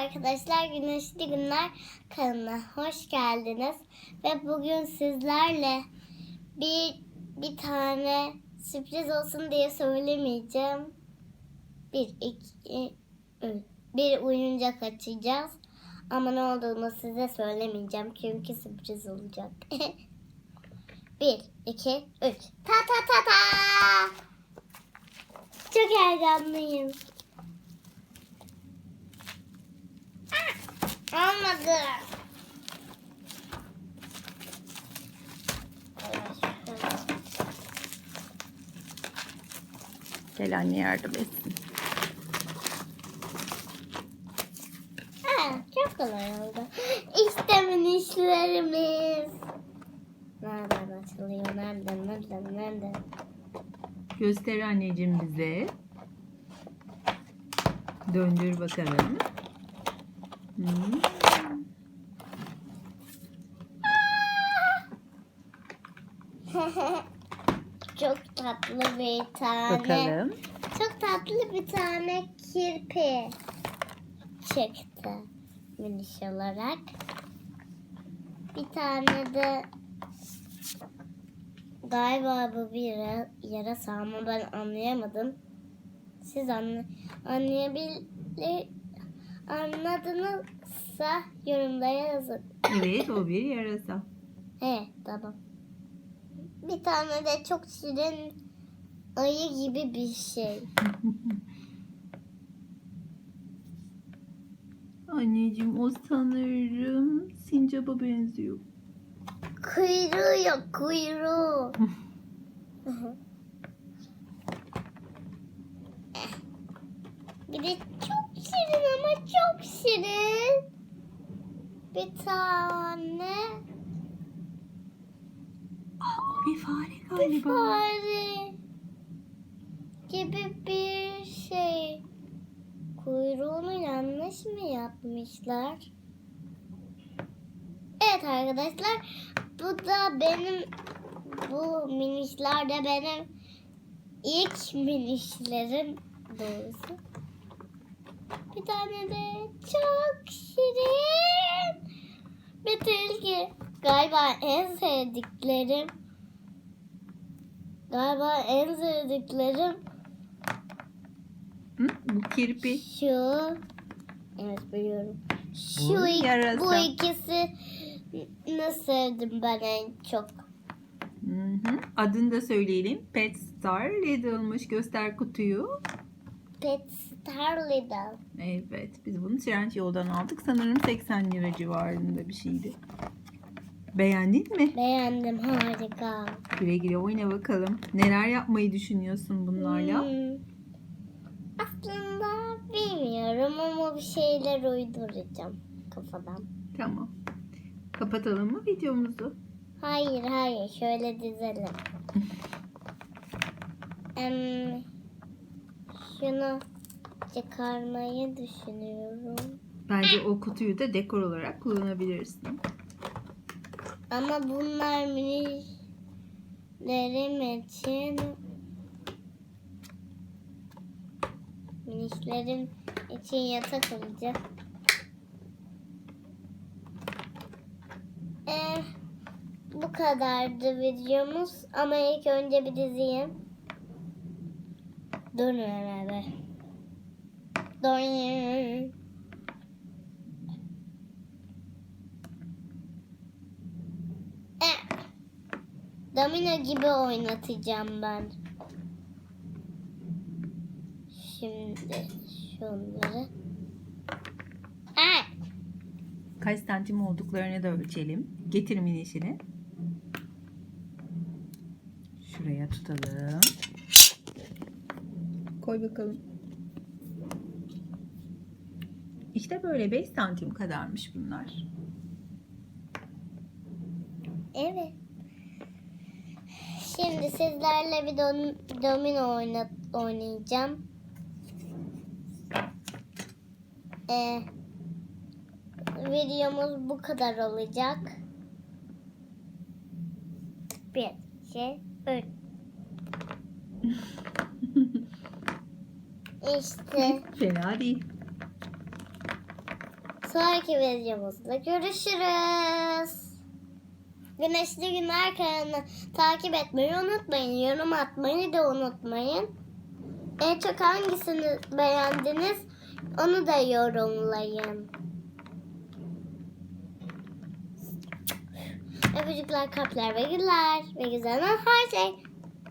arkadaşlar, Güneşli Günler kanalına hoş geldiniz. Ve bugün sizlerle bir bir tane sürpriz olsun diye söylemeyeceğim. Bir, iki, üç. Bir oyuncak açacağız. Ama ne olduğunu size söylemeyeceğim çünkü sürpriz olacak. bir, iki, üç. Ta ta ta ta. Çok heyecanlıyım. Olmadı. Gel anne yardım etsin. Ha, çok kolay oldu. İşte minişlerimiz. Nereden açılıyor? Nereden? Nereden? Nereden? Göster anneciğim bize. Döndür bakalım. Hmm. Çok tatlı bir tane. Bakalım. Çok tatlı bir tane kirpi çıktı miniş olarak. Bir tane de galiba bu bir yara, ama ben anlayamadım. Siz anla, anlayabilir anladınızsa yorumlara yazın. Evet o bir yarasa. He tamam. Bir tane de çok şirin ayı gibi bir şey. Anneciğim o sanırım sincaba benziyor. Kuyruğu yok kuyruğu. bir de çok şirin ama çok şirin. Bir tane Aa, bir fare bir galiba. fare gibi bir şey. Kuyruğunu yanlış mı yapmışlar? Evet arkadaşlar bu da benim bu minişler de benim ilk minişlerim doğrusu. Bir tane de çok şirin bir. Galiba en sevdiklerim galiba en sevdiklerim Hı? Bu kirpi. şu evet biliyorum. Şu Bu ik- bu ikisi ne sevdim ben en çok. Hı hı. Adını da söyleyelim. Pet Star Lidl'mış. Göster kutuyu. Pet Star Little. Evet. Biz bunu Trendyol'dan aldık. Sanırım 80 lira civarında bir şeydi. Beğendin mi? Beğendim harika. Güle güle oyna bakalım. Neler yapmayı düşünüyorsun bunlarla? Hmm. Aslında bilmiyorum ama bir şeyler uyduracağım kafadan. Tamam. Kapatalım mı videomuzu? Hayır hayır şöyle dizelim. Em, şunu çıkarmayı düşünüyorum. Bence o kutuyu da dekor olarak kullanabilirsin. Ama bunlar minişlerim için minişlerim için yatak olacak. Eh, bu kadardı videomuz ama ilk önce bir diziyim. Durun herhalde. Durun. Domino gibi oynatacağım ben. Şimdi şunları. Ay, Kaç santim olduklarını da ölçelim. Getir minişini. Şuraya tutalım. Koy bakalım. İşte böyle 5 santim kadarmış bunlar. evet. Şimdi sizlerle bir dom- domino oynat oynayacağım. Ee, videomuz bu kadar olacak. Bir, iki, üç. İşte Fena değil. Sonraki videomuzda görüşürüz. Güneşli Günler kanalını takip etmeyi unutmayın. Yorum atmayı da unutmayın. En çok hangisini beğendiniz onu da yorumlayın. Öpücükler, kalpler ve güller ve güzel her şey.